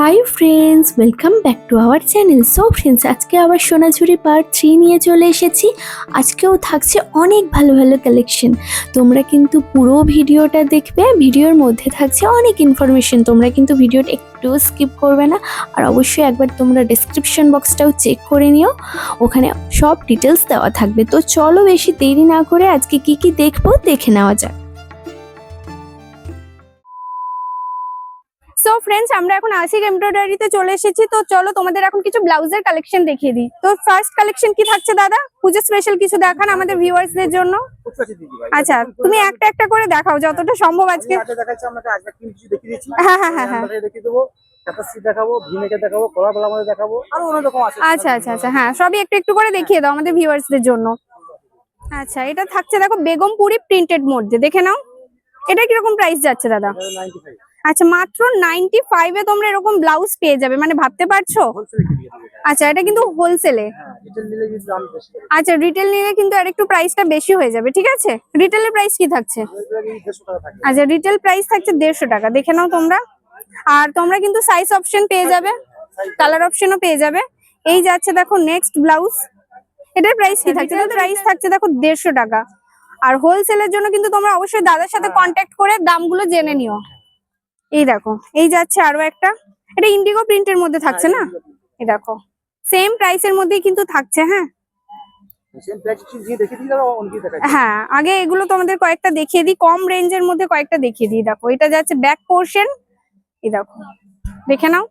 Hi friends welcome back to our channel so friends আজকে আবার সোনাঝুরি part three নিয়ে চলে এসেছি। আজকেও থাকছে অনেক ভালো ভালো কালেকশন তোমরা কিন্তু পুরো ভিডিওটা দেখবে। ভিডিওর মধ্যে থাকছে অনেক ইনফরমেশন তোমরা কিন্তু ভিডিওটা একটু স্কিপ করবে না। আর অবশ্যই একবার তোমরা ডেসক্রিপশন বক্সটাও চেক করে নিও। ওখানে সব ডিটেলস দেওয়া থাকবে। তো চলো বেশি দেরি না করে আজকে কি কি দেখব, দেখে নেওয়া যাক। সো ফ্রেন্ডস আমরা এখন আশিক এমব্রয়ডারিতে চলে এসেছি। তো চলো তোমাদের এখন কিছু ব্লাউজের কালেকশন দেখিয়ে দিই। তো ফার্স্ট কালেকশন কি থাকছে দাদা? পুজো স্পেশাল কিছু দেখান আমাদের ভিউয়ার্সদের জন্য। আচ্ছা তুমি একটা একটা করে দেখাও যতটা সম্ভব আজকে। হ্যাঁ, হ্যাঁ, হ্যাঁ, হ্যাঁ। দেখিয়ে দেবো দেখাবো ভিমেকে দেখাবো কলা বেলা দেখাবো আর অন্য রকম আছে। আচ্ছা আচ্ছা আচ্ছা হ্যাঁ সবই একটু একটু করে দেখিয়ে দাও আমাদের ভিউয়ার্সদের জন্য। আচ্ছা এটা থাকছে দেখো বেগমপুরি প্রিন্টেড মধ্যে দেখে নাও। এটা কীরকম প্রাইস যাচ্ছে দাদা? আচ্ছা মাত্র নাইনটি ফাইভে তোমরা এরকম ব্লাউজ পেয়ে যাবে মানে ভাবতে পারছ? আচ্ছা এটা কিন্তু হোলসেলে হ্যাঁ আচ্ছা রিটেল নিলে কিন্তু আর একটু প্রাইসটা বেশি হয়ে যাবে ঠিক আছে? রিটেলের প্রাইস কি থাকছে? আচ্ছা রিটেল প্রাইস থাকছে দেড়শো টাকা দেখে নাও তোমরা। আর তোমরা কিন্তু সাইজ অপশন পেয়ে যাবে কালার অপশনও পেয়ে যাবে। এই যাচ্ছে দেখো নেক্সট ব্লাউজ এটার প্রাইস কি থাকছে? প্রাইস থাকছে দেখো দেড়শো টাকা। আর হোলসেলের জন্য কিন্তু তোমরা অবশ্যই দাদার সাথে কন্ট্যাক্ট করে দামগুলো জেনে নিও। এই দেখো এই যাচ্ছে আরও একটা। এটা ইন্ডিগো প্রিন্টের মধ্যে থাকছে না? এই দেখো সেম প্রাইসের মধ্যেই কিন্তু থাকছে হ্যাঁ? প্রাইস হ্যাঁ আগে এগুলো তোমাদের কয়েকটা দেখিয়ে দিই কম রেঞ্জের মধ্যে কয়েকটা দেখিয়ে দিই দেখো। এটা যাচ্ছে ব্যাক পোর্শন এই দেখো। দেখে নাও।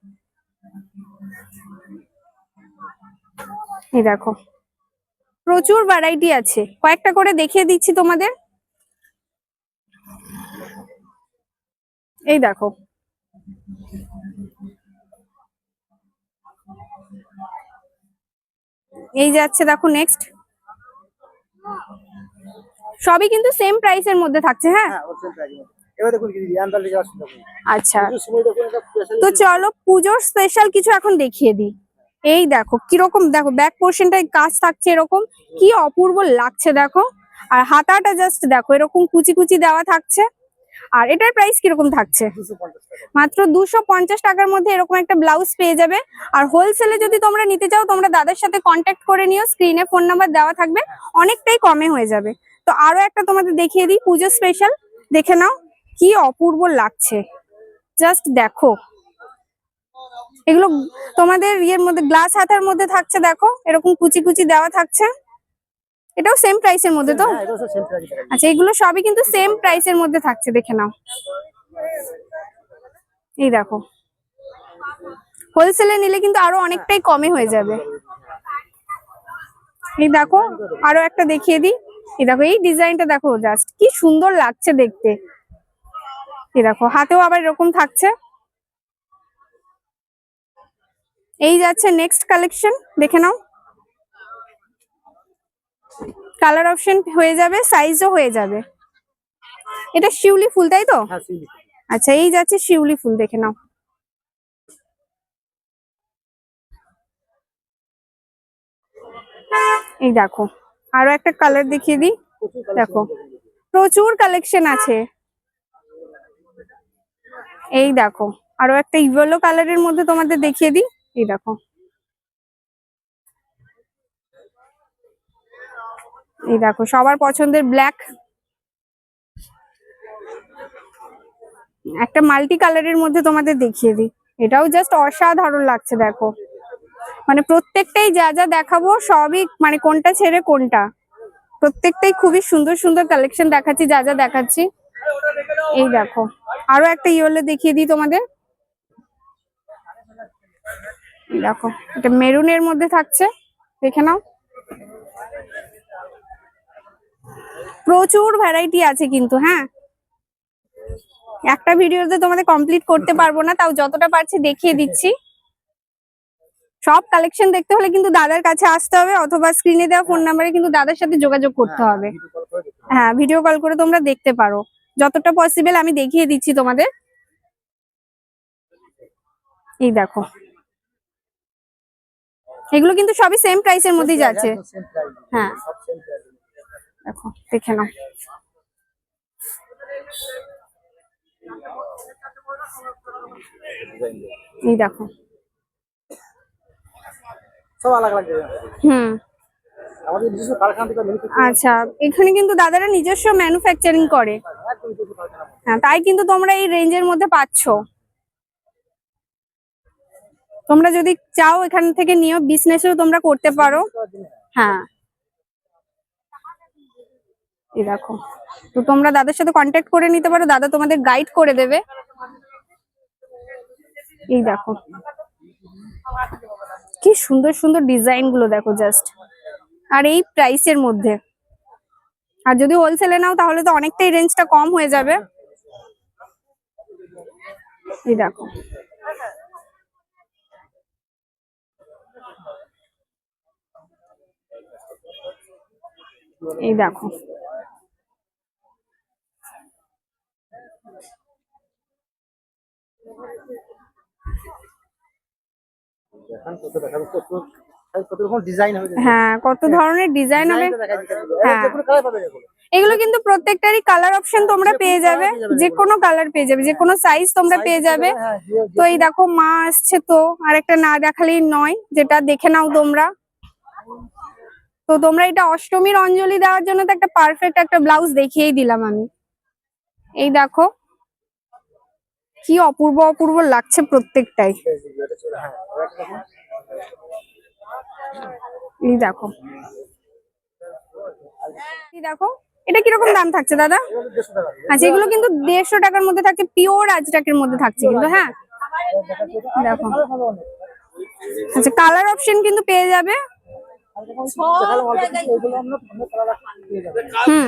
এই দেখো প্রচুর ভ্যারাইটি আছে। কয়েকটা করে দেখিয়ে দিচ্ছি তোমাদের। এই দেখো। এই যাচ্ছে দেখো নেক্সট সবই কিন্তু সেম প্রাইসের মধ্যে থাকছে হ্যাঁ? হ্যাঁ প্রাইস আচ্ছা। তো চলো পুজোর স্পেশাল কিছু এখন দেখিয়ে দিই। এই দেখো কীরকম দেখো ব্যাক পোর্শনটায় কাজ থাকছে এরকম। কি অপূর্ব লাগছে দেখো। আর হাতাটা জাস্ট দেখো এরকম কুচি কুচি দেওয়া থাকছে। আর এটার প্রাইস কীরকম থাকছে? মাত্র দুশো পঞ্চাশ টাকার মধ্যে এরকম একটা ব্লাউজ পেয়ে যাবে। আর হোলসেলে যদি তোমরা নিতে চাও, তোমরা দাদার সাথে কন্ট্যাক্ট করে নিও। স্ক্রিনে ফোন নাম্বার দেওয়া থাকবে। অনেকটাই কমে হয়ে যাবে। তো আরও একটা তোমাদের দেখিয়ে দিই, পুজো স্পেশাল দেখে নাও কি অপূর্ব লাগছে। জাস্ট দেখো। এগুলো তোমাদের ইয়ের মধ্যে গ্লাস হাতের মধ্যে থাকছে, দেখো। এরকম কুচি কুচি দেওয়া থাকছে। এটাও সেম প্রাইসের মধ্যে তো? হ্যাঁ আচ্ছা এগুলো সবই কিন্তু সেম প্রাইসের মধ্যে থাকছে দেখে নাও। এই দেখো। হোলসেলে নিলে কিন্তু আরও অনেকটাই কমে হয়ে যাবে। এই দেখো আরও একটা দেখিয়ে দিই। এই দেখো এই ডিজাইনটা দেখো জাস্ট কি সুন্দর লাগছে দেখতে। এই দেখো হাতেও আবার এরকম থাকছে। এই যাচ্ছে নেক্সট কালেকশন দেখে নাও। কালার অপশন হয়ে যাবে সাইজও হয়ে যাবে। এটা শিউলি ফুল তাই তো? হ্যাঁ আচ্ছা এই যাচ্ছে শিউলি ফুল দেখে নাও। এই দেখো আরও একটা কালার দেখিয়ে দিই। দেখো প্রচুর কালেকশন আছে। এই দেখো আরও একটা ইয়েলো কালারের মধ্যে তোমাদের দেখিয়ে দিই। এই দেখো। এই দেখো, সবার পছন্দের ব্ল্যাক একটা মাল্টি কালারের মধ্যে তোমাদের দেখিয়ে দিই। এটাও জাস্ট অসাধারণ লাগছে, দেখো। মানে প্রত্যেকটাই যা যা দেখাবো, সবই মানে কোনটা ছেড়ে কোনটা। প্রত্যেকটাই খুবই সুন্দর সুন্দর কালেকশন দেখাচ্ছি, যা যা দেখাচ্ছি। এই দেখো, আরও একটা ইয়েলো দেখিয়ে দিই তোমাদের। দেখো, এটা মেরুনের মধ্যে থাকছে, দেখে নাও। প্রচুর ভ্যারাইটি আছে কিন্তু হ্যাঁ? একটা ভিডিওতে তোমাদের কমপ্লিট করতে পারব না তাও যতটা পারছি দেখিয়ে দিচ্ছি। সব কালেকশন দেখতে হলে কিন্তু দাদার কাছে আসতে হবে অথবা স্ক্রিনে দেওয়া ফোন নাম্বারে কিন্তু দাদার সাথে যোগাযোগ করতে হবে। হ্যাঁ ভিডিও কল করে তোমরা দেখতে পারো। যতটা পসিবল আমি দেখিয়ে দিচ্ছি তোমাদের। এই দেখো। এগুলো কিন্তু সবই সেম প্রাইসের মধ্যেই যাচ্ছে। হ্যাঁ। দেখো দেখে নাও। এই দেখো। সব আলাদা আলাদা হুম। আচ্ছা এখানে কিন্তু দাদারা নিজস্ব ম্যানুফ্যাকচারিং করে। হ্যাঁ তাই কিন্তু তোমরা এই রেঞ্জের মধ্যে পাচ্ছ। তোমরা যদি চাও এখান থেকে নিয়েও বিজনেসও তোমরা করতে পারো। হ্যাঁ। এই দেখো তো তোমরা দাদার সাথে কন্ট্যাক্ট করে নিতে পারো। দাদা তোমাদের গাইড করে দেবে। এই দেখো। কি সুন্দর সুন্দর ডিজাইনগুলো দেখো জাস্ট আর এই প্রাইসের মধ্যে। আর যদি হোলসেলে নাও, তাহলে তো অনেকটাই রেঞ্জটা কম হয়ে যাবে। এই দেখো। এই দেখো এখন কত দেখাবো কত কত রকম ডিজাইন হবে হ্যাঁ কত ধরনের ডিজাইন হবে? হ্যাঁ। এগুলো কিন্তু প্রত্যেকটারই কালার অপশন তোমরা পেয়ে যাবে। যে কোনো কালার পেয়ে যাবে। যে কোনো সাইজ তোমরা পেয়ে যাবে। হ্যাঁ তো এই দেখো মা আসছে তো। আর একটা না দেখালেই নয় যেটা দেখে নাও তোমরা। তো তোমরা এটা অষ্টমীর অঞ্জলি দেওয়ার জন্য তো একটা পারফেক্ট একটা ব্লাউজ দেখিয়েই দিলাম আমি। এই দেখো। কি অপূর্ব অপূর্ব লাগছে প্রত্যেকটাই হ্যাঁ দেখো। এই দেখো দেখো এটা কীরকম দাম থাকছে দাদা টাকা। আচ্ছা এগুলো কিন্তু দেড়শো টাকার মধ্যে থাকছে পিওর আজরাকের মধ্যে থাকছে কিন্তু হ্যাঁ দেখো। আচ্ছা কালার অপশন কিন্তু পেয়ে যাবে। হুম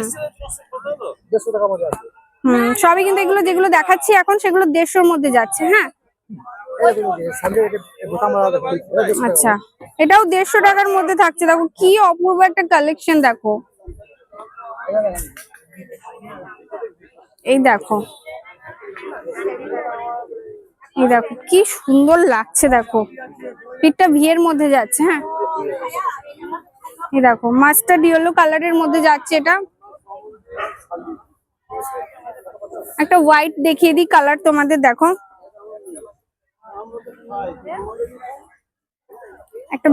দেড়শো টাকার মধ্যে আছে হুম, সবই কিন্তু এগুলো যেগুলো দেখাচ্ছি এখন সেগুলো দেড়শোর মধ্যে যাচ্ছে হ্যাঁ। আচ্ছা এটাও দেড়শো টাকার মধ্যে থাকছে। দেখো কি অপূর্ব একটা কালেকশন দেখো। এই দেখো। এই দেখো, কি সুন্দর লাগছে, দেখো। পিঠটা ভিয়ের মধ্যে যাচ্ছে হ্যাঁ? এই দেখো, মাস্টার্ড ইয়েলো কালারের মধ্যে যাচ্ছে এটা। একটা হোয়াইট দেখিয়ে দিই কালার তোমাদের দেখো। একটা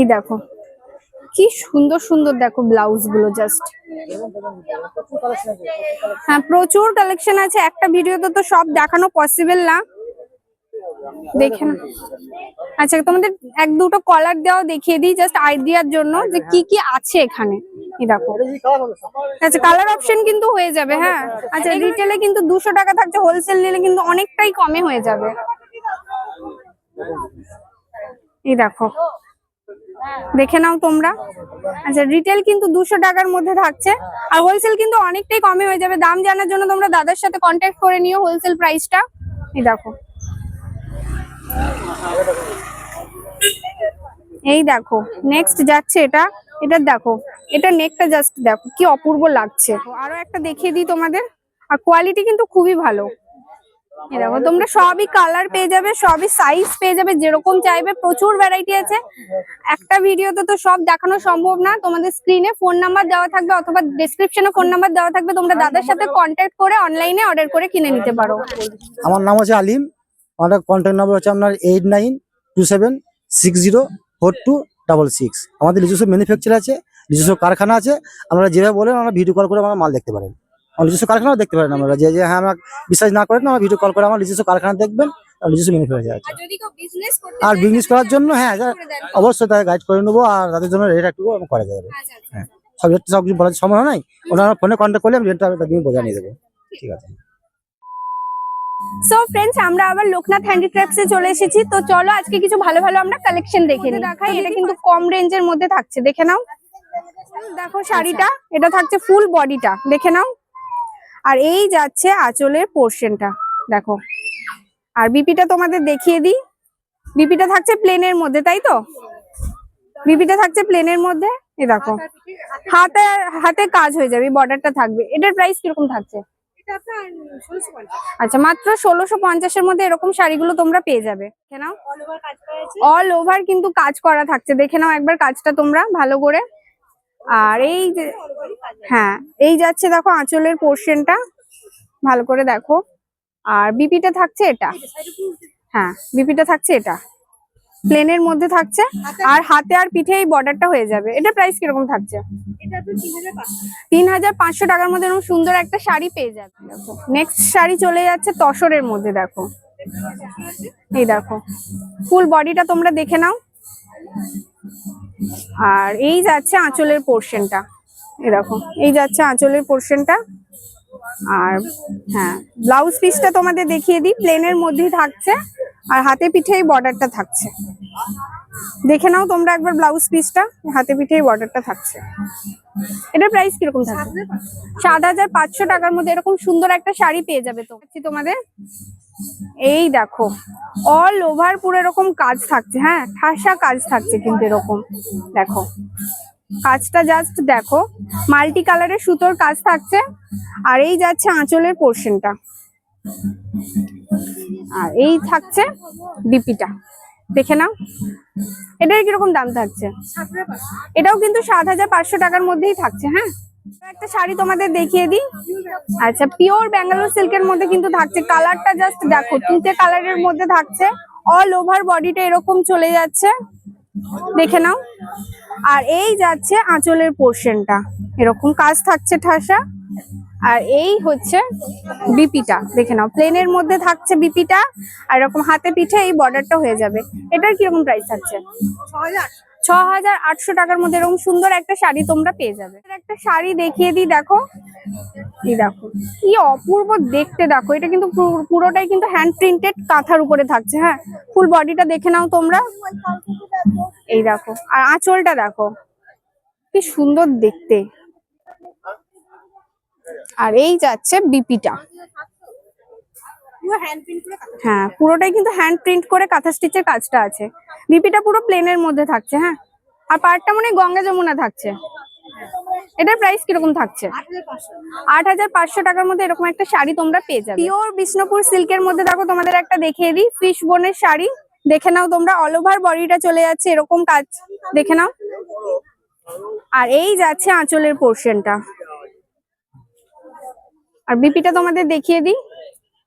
এই দেখো। কি সুন্দর সুন্দর দেখো ব্লাউজগুলো জাস্ট হ্যাঁ প্রচুর কালেকশন আছে। একটা ভিডিওতে তো সব দেখানো পসিবল না। দেখে না আচ্ছা তোমাদের এক দুটো কলার দেওয়া দেখিয়ে দিই জাস্ট আইডিয়ার জন্য যে কি কি আছে এখানে। আচ্ছা কালার অপশন কিন্তু হয়ে যাবে হ্যাঁ। আচ্ছা কিন্তু দুশো টাকা থাকছে হোলসেল নিলে কিন্তু অনেকটাই কমে হয়ে যাবে। এই দেখে। নাও তোমরা। আচ্ছা রিটেল কিন্তু দুশো টাকার মধ্যে থাকছে, আর হোলসেল কিন্তু অনেকটাই কমে হয়ে যাবে। দাম জানার জন্য তোমরা দাদার সাথে কন্ট্যাক্ট করে নিও হোলসেল প্রাইসটা এই দেখো। এই দেখো নেক্সট যাচ্ছে এটা এটা দেখো এটা নেকটা জাস্ট দেখো কি অপূর্ব লাগছে। আরও একটা দেখিয়ে দিই তোমাদের। আর কোয়ালিটি কিন্তু খুবই ভালো। দেখো তোমরা সবই কালার পেয়ে যাবে সবই সাইজ পেয়ে যাবে যেরকম চাইবে প্রচুর ভ্যারাইটি আছে। একটা ভিডিওতে তো সব দেখানো সম্ভব না। তোমাদের স্ক্রিনে ফোন নাম্বার দেওয়া থাকবে অথবা ডেসক্রিপশনে ফোন নাম্বার দেওয়া থাকবে। তোমরা দাদার সাথে কন্ট্যাক্ট করে অনলাইনে অর্ডার করে কিনে নিতে পারো। আমার নাম হচ্ছে আলিম। আমার কন্ট্যাক্ট নাম্বার হচ্ছে আপনার eight nine two seven six zero four two double six আমাদের নিজস্ব ম্যানুফ্যাকচার আছে নিজস্ব কারখানা আছে। আপনারা যেভাবে বলেন আমরা ভিডিও কল করে আমার মাল দেখতে পারেন। আমার নিজস্ব কারখানাও দেখতে পারেন আপনারা। যে যে হ্যাঁ আমার বিশ্বাস না করেন আমার ভিডিও কল করে আমার নিজস্ব কারখানা দেখবেন আর নিজস্ব ম্যানুফ্যাকচার আছে। আর বিজনেস করার জন্য হ্যাঁ অবশ্যই তাকে গাইড করে নেব আর তাদের জন্য রেট একটু করা যাবে। আচ্ছা, আচ্ছা। হ্যাঁ। সব রেট সব কিছু বলার সম্ভব নাই? ওনারা ফোনে কন্ট্যাক্ট করলে আমি রেটটা দিন বোঝা নিয়ে দেবো ঠিক আছে। সো ফ্রেন্ডস আমরা আবার লোকনাথ হ্যান্ডিক্রাফটসে চলে এসেছি। তো চলো আজকে কিছু ভালো ভালো আমরা কালেকশন দেখে নিই। দেখাই এটা কিন্তু কম রেঞ্জের মধ্যে থাকছে দেখে নাও। দেখো শাড়িটা এটা থাকছে ফুল বডিটা দেখে নাও। আর এই যাচ্ছে আঁচলের পোর্শনটা দেখো। আর বিপিটা তোমাদের দেখিয়ে দিই। বিপিটা থাকছে প্লেনের মধ্যে তাই তো? বিপিটা থাকছে প্লেনের মধ্যে এ দেখো। হাতে হাতে কাজ হয়ে যাবে বর্ডারটা থাকবে। এটার প্রাইস কীরকম থাকছে? আচ্ছা মাত্র ষোলোশো পঞ্চাশের মধ্যে এরকম শাড়িগুলো তোমরা পেয়ে যাবে। নাও। অল ওভার কিন্তু কাজ করা থাকছে। দেখে নাও একবার কাজটা তোমরা ভালো করে। আর এই যে হ্যাঁ এই যাচ্ছে দেখো আঁচলের পোর্শনটা ভালো করে দেখো। আর বিপিটা থাকছে এটা। হ্যাঁ বিপিটা থাকছে এটা। প্লেনের মধ্যে থাকছে আর হাতে আর পিঠে এই বর্ডারটা হয়ে যাবে। এটা প্রাইস কীরকম থাকছে? তিন হাজার পাঁচশো। টাকার মধ্যে এরকম সুন্দর একটা শাড়ি পেয়ে যাবে দেখো। নেক্সট শাড়ি চলে যাচ্ছে তসরের মধ্যে দেখো। এই দেখো। ফুল বডিটা তোমরা দেখে নাও। আর এই যাচ্ছে আঁচলের পোর্শনটা এই দেখো এই যাচ্ছে আঁচলের পোর্শনটা আর হ্যাঁ ব্লাউজ পিসটা তোমাদের দেখিয়ে দিই। প্লেনের মধ্যেই থাকছে। আর হাতে পিঠে এই বর্ডারটা থাকছে। দেখে নাও তোমরা একবার ব্লাউজ পিসটা হাতে পিঠে এই বর্ডারটা থাকছে। এটার প্রাইস কীরকম থাকবে? সাত হাজার পাঁচশো টাকার মধ্যে এরকম সুন্দর একটা শাড়ি পেয়ে যাবে তো। তোমাদের। এই দেখো অল ওভার পুরো এরকম কাজ থাকছে হ্যাঁ ঠাসা কাজ থাকছে কিন্তু এরকম। দেখো, কাজটা জাস্ট দেখো মাল্টি কালারের সুতোর কাজ থাকছে, আর এই যাচ্ছে আঁচলের পোর্শনটা আর এই থাকছে বিপিটা। দেখে নাও। এটার কীরকম দাম থাকছে? এটাও কিন্তু সাত হাজার পাঁচশো টাকার মধ্যেই থাকছে হ্যাঁ? একটা শাড়ি তোমাদের দেখিয়ে দিই। আচ্ছা পিওর ব্যাঙ্গালোর সিল্কের মধ্যে কিন্তু থাকছে। কালারটা জাস্ট দেখো তুতে কালারের মধ্যে থাকছে। অল ওভার বডিটা এরকম চলে যাচ্ছে। দেখে নাও। আর এই যাচ্ছে আঁচলের পোর্শনটা এরকম কাজ থাকছে, ঠাসা। আর এই হচ্ছে বিপিটা, দেখে নাও। প্লেনের মধ্যে থাকছে বিপিটা, আর এরকম হাতে পিঠে এই বর্ডারটা হয়ে যাবে। এটার কীরকম প্রাইস থাকছে? ছ হাজার আটশো টাকার মধ্যে, এরকম সুন্দর একটা শাড়ি তোমরা পেয়ে যাবে। একটা শাড়ি দেখিয়ে দিই, দেখো। এই দেখো, কি অপূর্ব দেখতে, দেখো। এটা কিন্তু পুরো- পুরোটাই কিন্তু হ্যান্ড প্রিন্টেড কাঁথার উপরে থাকছে হ্যাঁ? ফুল বডিটা দেখে নাও তোমরা। এই দেখো, আর আঁচলটা দেখো। কি সুন্দর দেখতে। আর এই যাচ্ছে বিপিটা। হ্যাঁ পুরোটাই কিন্তু হ্যান্ড প্রিন্ট করে কাঁথা স্টিচের কাজটা আছে। বিপিটা পুরো প্লেনের মধ্যে থাকছে হ্যাঁ? আর পার্টটা মনে গঙ্গা যমুনা থাকছে। এটার প্রাইস কীরকম থাকছে? আট হাজার পাঁচশো। টাকার মধ্যে এরকম একটা শাড়ি তোমরা পেয়ে যাবে। পিওর বিষ্ণুপুর সিল্কের মধ্যে দেখো তোমাদের একটা দেখিয়ে দিই। ফিশ বোনের শাড়ি। দেখে নাও তোমরা অল ওভার বডিটা চলে যাচ্ছে এরকম কাজ। দেখে নাও। আর এই যাচ্ছে আঁচলের পোর্শনটা আর বিপিটা তোমাদের দেখিয়ে দিই।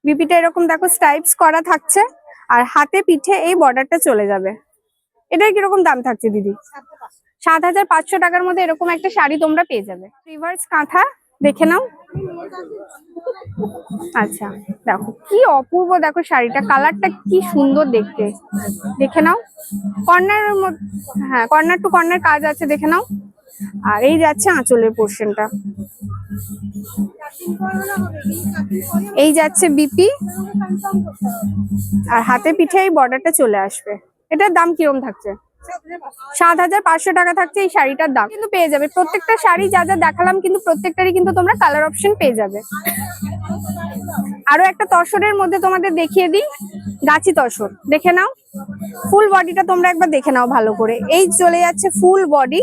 বিপিটা এরকম দেখো স্টাইপস করা থাকছে আর হাতে পিঠে এই বর্ডারটা চলে যাবে। এটার কীরকম দাম থাকছে দিদি? সাত হাজার পাঁচশো টাকার মধ্যে এরকম একটা শাড়ি তোমরা পেয়ে যাবে। রিভার্স কাঁথা, দেখে নাও। আচ্ছা দেখো কি অপূর্ব দেখো শাড়িটা কালারটা কি সুন্দর দেখতে। দেখে নাও। কর্নার হ্যাঁ কর্নার টু কর্নার কাজ আছে, দেখে নাও। আর এই যাচ্ছে আঁচলের পোর্শনটা এই যাচ্ছে বিপি আর হাতে পিঠে এই বর্ডারটা চলে আসবে। এটার দাম কিরম থাকছে? সাত হাজার পাঁচশো টাকা থাকছে এই শাড়িটার দাম। কিন্তু পেয়ে যাবে। প্রত্যেকটা শাড়ি যা যা দেখালাম, কিন্তু প্রত্যেকটারই কিন্তু তোমরা কালার অপশন পেয়ে যাবে। আরও একটা তসরের মধ্যে তোমাদের দেখিয়ে দিই, গাছি তসর, দেখে নাও। ফুল বডিটা তোমরা একবার দেখে নাও ভালো করে। এই চলে যাচ্ছে ফুল বডি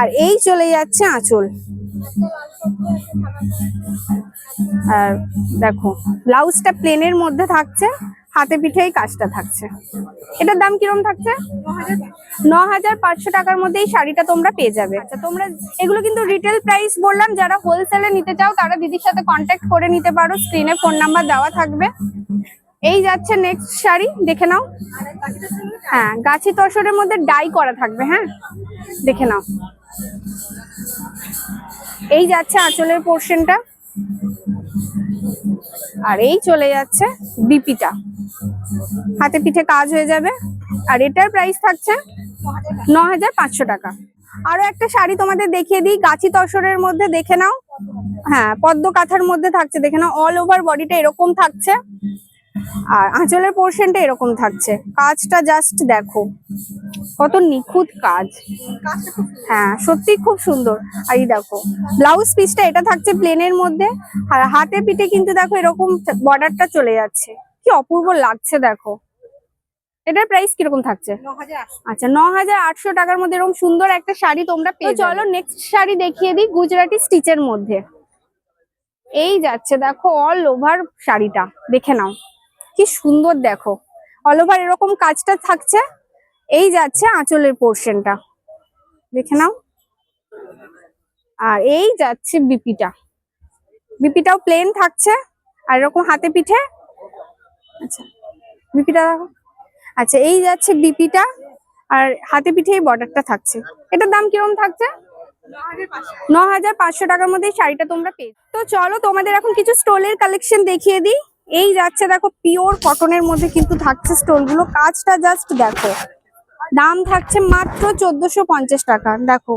আর এই চলে যাচ্ছে আঁচল। আর দেখো, ব্লাউজটা প্লেনের মধ্যে থাকছে। হাতে পিঠে এই কাজটা থাকছে। এটার দাম কিরম থাকছে? ন হাজার পাঁচশো টাকার মধ্যে এই শাড়িটা তোমরা পেয়ে যাবে। আচ্ছা তোমরা এগুলো কিন্তু রিটেল প্রাইস বললাম, যারা হোলসেলে নিতে চাও, তারা দিদির সাথে কন্ট্যাক্ট করে নিতে পারো। স্ক্রিনে ফোন নাম্বার দেওয়া থাকবে। এই যাচ্ছে নেক্সট শাড়ি, দেখে নাও। হ্যাঁ গাছি তসরের মধ্যে ডাই করা থাকবে হ্যাঁ? দেখে নাও। এই যাচ্ছে আঁচলের পোর্শনটা আর এই চলে যাচ্ছে বিপিটা। হাতে পিঠে কাজ হয়ে যাবে। আর এটার প্রাইস থাকছে ন টাকা। আরও একটা শাড়ি তোমাদের দেখিয়ে দিই, গাছি তসরের মধ্যে দেখে নাও। হ্যাঁ পদ্ম কাঁথার মধ্যে থাকছে, দেখে নাও অল ওভার বডিটা এরকম থাকছে। আর আঁচলের পোর্শনটা এরকম থাকছে। কাজটা জাস্ট দেখো। কত নিখুঁত কাজ। হ্যাঁ সত্যি খুব সুন্দর। আর এই দেখো ব্লাউজ পিসটা এটা থাকছে প্লেনের মধ্যে আর হাতে পিঠে কিন্তু দেখো এরকম বর্ডারটা চলে যাচ্ছে। কি অপূর্ব লাগছে দেখো। এটার প্রাইস কীরকম থাকছে? আচ্ছা ন হাজার আটশো টাকার মধ্যে এরকম সুন্দর একটা শাড়ি তোমরা পেয়ে চলো নেক্সট শাড়ি দেখিয়ে দিই গুজরাটি স্টিচের মধ্যে। এই যাচ্ছে দেখো অল ওভার শাড়িটা। দেখে নাও। কি সুন্দর দেখো। অল ওভার এরকম কাজটা থাকছে। এই যাচ্ছে আঁচলের পোর্শনটা দেখে নাও। আর এই যাচ্ছে বিপিটা। বিপিটাও প্লেন থাকছে। আর এরকম হাতে পিঠে। আচ্ছা বিপিটা আচ্ছা এই যাচ্ছে বিপিটা। আর হাতে পিঠে এই বর্ডারটা থাকছে। এটার দাম কীরকম থাকছে? ন হাজার পাঁচশো টাকার মধ্যে শাড়িটা তোমরা পেয়ে তো চলো তোমাদের এখন কিছু স্টোলের কালেকশন দেখিয়ে দিই। এই যাচ্ছে দেখো পিওর কটনের মধ্যে কিন্তু থাকছে স্টোলগুলো। কাজটা জাস্ট দেখো। দাম থাকছে মাত্র চোদ্দশো টাকা। দেখো,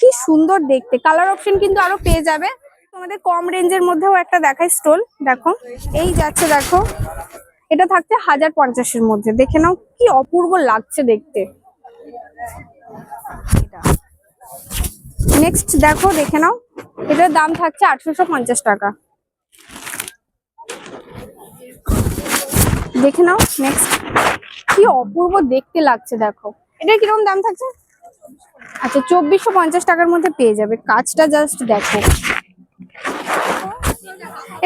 কি সুন্দর দেখতে। কালার অপশন কিন্তু আরও পেয়ে যাবে। তোমাদের কম রেঞ্জের মধ্যেও একটা দেখায় স্টোল দেখো, এই যাচ্ছে দেখো। এটা থাকছে হাজার পঞ্চাশের মধ্যে। দেখে নাও, কি অপূর্ব লাগছে দেখতে। নেক্সট দেখো, দেখে নাও। এটার দাম থাকছে আঠারোশো পঞ্চাশ টাকা। দেখে নাও নেক্সট কি অপূর্ব দেখতে লাগছে, দেখো। এটা কীরকম দাম থাকছে? আচ্ছা চব্বিশশো পঞ্চাশ টাকার মধ্যে পেয়ে যাবে। কাজটা জাস্ট দেখো।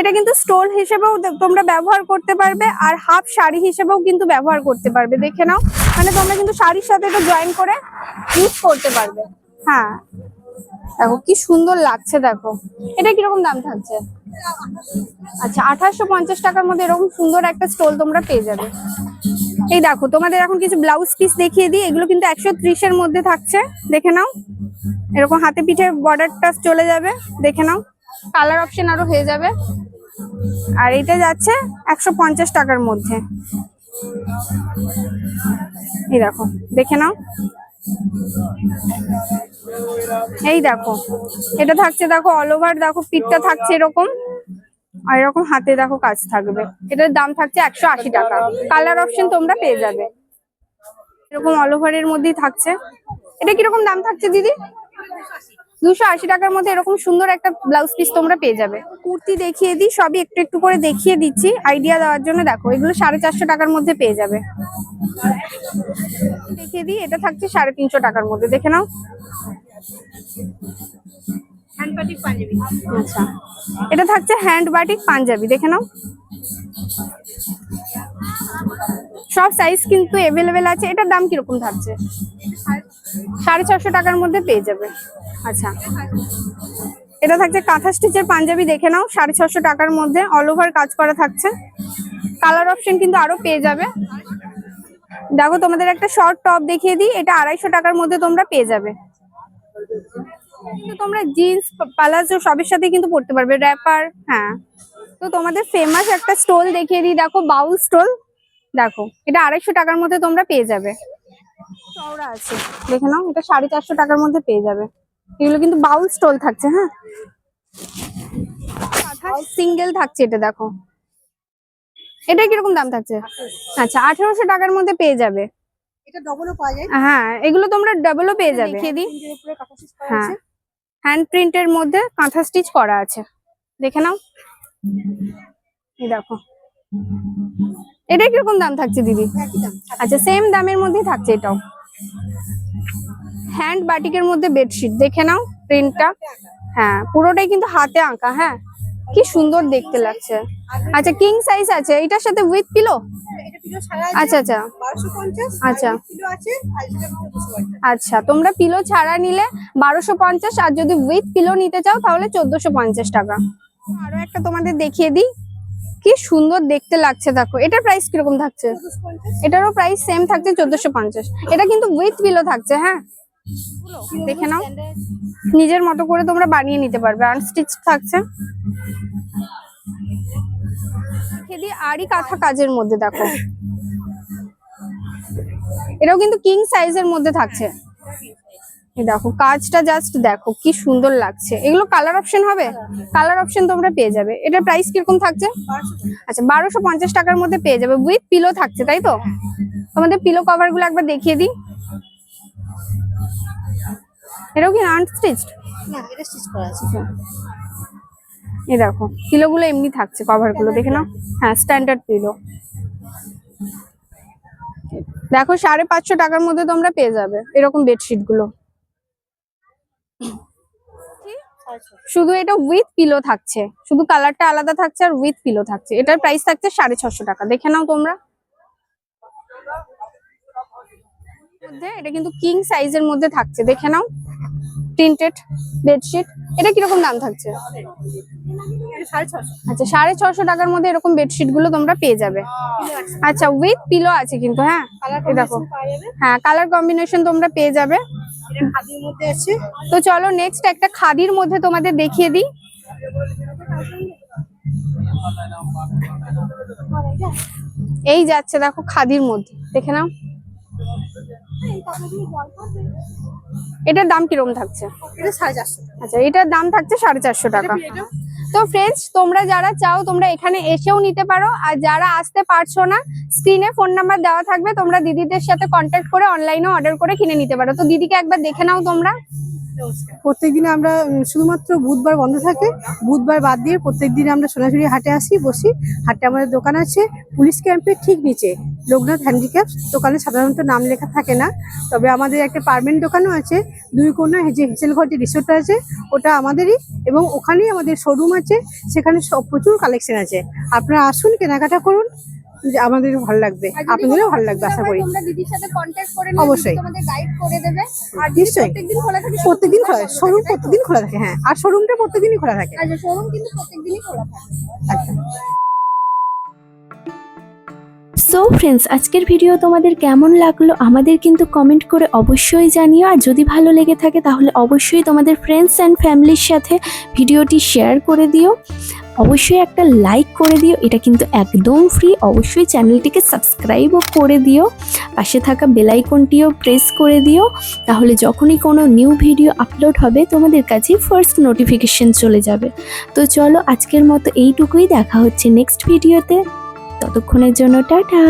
এটা কিন্তু স্টোল হিসেবেও তোমরা ব্যবহার করতে পারবে, আর হাফ শাড়ি হিসেবেও কিন্তু ব্যবহার করতে পারবে। দেখে নাও। মানে তোমরা কিন্তু শাড়ির সাথে এটা জয়েন করে ইউজ করতে পারবে। হ্যাঁ। দেখো, কি সুন্দর লাগছে, দেখো। এটা কীরকম দাম থাকছে? আচ্ছা আঠাশশো পঞ্চাশ টাকার মধ্যে এরকম সুন্দর একটা স্টোল তোমরা পেয়ে যাবে। এই দেখো, তোমাদের এখন কিছু ব্লাউজ পিস দেখিয়ে দিই, এগুলো কিন্তু একশো ত্রিশের মধ্যে থাকছে, দেখে নাও। এরকম হাতে পিঠে বর্ডারটা চলে যাবে, দেখে নাও। কালার অপশন আরও হয়ে যাবে। আর এটা যাচ্ছে একশো পঞ্চাশ টাকার মধ্যে। এই দেখো, দেখে নাও। এই দেখো, এটা থাকছে দেখো অল ওভার দেখো পিঠটা থাকছে এরকম, আর এরকম হাতে দেখো কাজ থাকবে। এটার দাম থাকছে একশো আশি টাকা। কালার অপশন তোমরা পেয়ে যাবে। এরকম অল ওভার এর মধ্যেই থাকছে। এটা কীরকম দাম থাকছে দিদি? দুশো আশি টাকার মধ্যে এরকম সুন্দর একটা ব্লাউজ পিস তোমরা পেয়ে যাবে। কুর্তি দেখিয়ে দিই সবই একটু একটু করে দেখিয়ে দিচ্ছি। আইডিয়া দেওয়ার জন্য দেখো এগুলো সাড়ে চারশো টাকার মধ্যে পেয়ে যাবে। দেখিয়ে দিই এটা থাকছে সাড়ে তিনশো টাকার মধ্যে দেখে নাও। আচ্ছা। এটা থাকছে হ্যান্ড বাটিক পাঞ্জাবি দেখে নাও। সব সাইজ কিন্তু এভেলেবেল আছে। এটার দাম কীরকম থাকছে? সাড়ে ছশো টাকার মধ্যে পেয়ে যাবে। আচ্ছা। এটা থাকছে কাঁথা স্টিচের পাঞ্জাবি, দেখে নাও, সাড়ে ছশো টাকার মধ্যে। অল ওভার কাজ করা থাকছে। কালার অপশন কিন্তু আরও পেয়ে যাবে। দেখো, তোমাদের একটা শর্ট টপ দেখিয়ে দিই। এটা আড়াইশো টাকার মধ্যে তোমরা পেয়ে যাবে। কিন্তু তোমরা জিন্স পালাজো সবের সাথে কিন্তু পড়তে পারবে। র্যাপার হ্যাঁ। তো তোমাদের ফেমাস একটা স্টোল দেখিয়ে দিই। দেখো, বাউল স্টোল দেখো, এটা আড়াইশো টাকার মধ্যে তোমরা পেয়ে যাবে। চওড়া আছে। দেখে নাও এটা সাড়ে চারশো টাকার মধ্যে পেয়ে যাবে। এগুলো কিন্তু বাউল স্টোল থাকছে হ্যাঁ? সিঙ্গেল থাকছে এটা দেখো। এটা কীরকম দাম থাকছে? আচ্ছা আঠারোশো টাকার মধ্যে পেয়ে যাবে। এটা ডবলও পাওয়া যায়। হ্যাঁ এগুলো তোমরা ডাবলও পেয়ে যাবে। দেখিয়ে দিই। হ্যাঁ। হ্যান্ড প্রিন্টের মধ্যে কাঁথা স্টিচ করা আছে। দেখে নাও। এই দেখো। এটা কীরকম দাম থাকছে দিদি? আচ্ছা সেম দামের মধ্যেই থাকছে এটাও। হ্যান্ড বাটিকের মধ্যে বেডশিট দেখে নাও প্রিন্টটা হ্যাঁ পুরোটাই কিন্তু হাতে আঁকা হ্যাঁ? কি সুন্দর দেখতে লাগছে। আচ্ছা কিং সাইজ আছে, এটার সাথে উইথ পিলো আচ্ছা আচ্ছা। আচ্ছা। আচ্ছা তোমরা পিলো ছাড়া নিলে বারোশো পঞ্চাশ, আর যদি উইথ পিলো নিতে চাও তাহলে চোদ্দশো পঞ্চাশ টাকা। আরও একটা তোমাদের দেখিয়ে দিই। কি সুন্দর দেখতে লাগছে দেখো। এটার প্রাইস কীরকম থাকছে? এটারও প্রাইস সেম থাকছে চোদ্দশো পঞ্চাশ। এটা কিন্তু উইথ পিলো থাকছে হ্যাঁ? দেখে নাও। নিজের মতো করে তোমরা বানিয়ে নিতে পারবে। আনস্টিচ থাকছে। আরই কাঁথা কাজের মধ্যে দেখো। এটাও কিন্তু কিং সাইজের মধ্যে থাকছে। এই দেখো কাজটা জাস্ট দেখো কি সুন্দর লাগছে। এগুলো কালার অপশন হবে? কালার অপশন তোমরা পেয়ে যাবে। এটার প্রাইস কীরকম থাকছে? আচ্ছা বারোশো পঞ্চাশ টাকার মধ্যে পেয়ে যাবে। উইথ পিলো থাকছে তাই তো? তোমাদের পিলো কভারগুলো একবার দেখিয়ে দিই। এটাও কি আনস্টিচড এটা এই দেখো পিলো গুলো এমনি থাকছে কভারগুলো দেখে নাও। হ্যাঁ স্ট্যান্ডার্ড পিলো দেখো সাড়ে পাঁচশো টাকার মধ্যে তোমরা পেয়ে যাবে এরকম বেডশিটগুলো। শুধু এটা উইথ পিলো থাকছে। শুধু কালারটা আলাদা থাকছে আর উইথ পিলো থাকছে। এটার প্রাইস থাকছে সাড়ে ছশো টাকা। দেখে নাও তোমরা। মধ্যে এটা কিন্তু কিং সাইজের মধ্যে থাকছে। দেখে নাও। প্রিন্টেড বেডশিট এটা কীরকম দাম থাকছে? আচ্ছা সাড়ে ছশো টাকার মধ্যে এরকম বেডশিটগুলো তোমরা পেয়ে যাবে। আচ্ছা উইথ পিলো আছে কিন্তু হ্যাঁ? দেখো। হ্যাঁ কালার কম্বিনেশন তোমরা পেয়ে যাবে। খাদির মধ্যে আছে। তো চলো নেক্সট একটা খাদির মধ্যে তোমাদের দেখিয়ে দিই। এই যাচ্ছে দেখো খাদির মধ্যে দেখে নাও। এটার দাম কীরকম থাকছে? আচ্ছা এটার দাম থাকছে সাড়ে চারশো টাকা। তো ফ্রেন্ডস তোমরা যারা চাও, তোমরা এখানে এসেও নিতে পারো। আর যারা আসতে পারছ না স্ক্রিনে ফোন নাম্বার দেওয়া থাকবে। তোমরা দিদিদের সাথে কন্ট্যাক্ট করে অনলাইনে অর্ডার করে কিনে নিতে পারো। তো দিদিকে একবার দেখে নাও তোমরা। প্রত্যেকদিন আমরা শুধুমাত্র বুধবার বন্ধ থাকে, বুধবার বাদ দিয়ে প্রত্যেক প্রত্যেকদিন আমরা সোনাঝুরি হাটে আসি, বসি। হাটে আমাদের দোকান আছে, পুলিশ ক্যাম্পের ঠিক নিচে, লোকনাথ হ্যান্ডিক্যাপ। দোকানে সাধারণত নাম লেখা থাকে না, তবে আমাদের একটা পারমেন্ট দোকানও আছে, দুই কোনা যে হেসেলঘর যে রিসোর্টটা আছে, ওটা আমাদেরই এবং ওখানেই আমাদের শোরুম আছে, সেখানে সব প্রচুর কালেকশন আছে। আপনারা আসুন, কেনাকাটা করুন যে আমাদের ভালো লাগবে আপনাদেরও ভালো লাগবে আশা করি। তোমরা দিদির সাথে কন্ট্যাক্ট করে নিও, দিদি অবশ্যই। তোমাদের গাইড করে দেবে। আর দিদি নিশ্চয়ই। প্রত্যেকদিন খোলা শোরুম প্রত্যেকদিন খোলা থাকে হ্যাঁ। আর শোরুমটা প্রত্যেকদিনই খোলা থাকে। আচ্ছা শোরুম কিন্তু প্রত্যেকদিনই খোলা থাকে। আচ্ছা। সো ফ্রেন্ডস আজকের ভিডিও তোমাদের কেমন লাগল আমাদের কিন্তু কমেন্ট করে অবশ্যই জানিও। আর যদি ভালো লেগে থাকে তাহলে অবশ্যই তোমাদের ফ্রেন্ডস অ্যান্ড ফ্যামিলির সাথে ভিডিওটি শেয়ার করে দিও। অবশ্যই একটা লাইক করে দিও। এটা কিন্তু একদম ফ্রি অবশ্যই চ্যানেলটিকে সাবস্ক্রাইবও করে দিও। পাশে থাকা বেলাইকনটিও প্রেস করে দিও। তাহলে যখনই কোনো নিউ ভিডিও আপলোড হবে, তোমাদের কাছে ফার্স্ট নোটিফিকেশন চলে যাবে। তো চলো আজকের মতো এইটুকুই। দেখা হচ্ছে নেক্সট ভিডিওতে ততক্ষণের জন্য টাটা!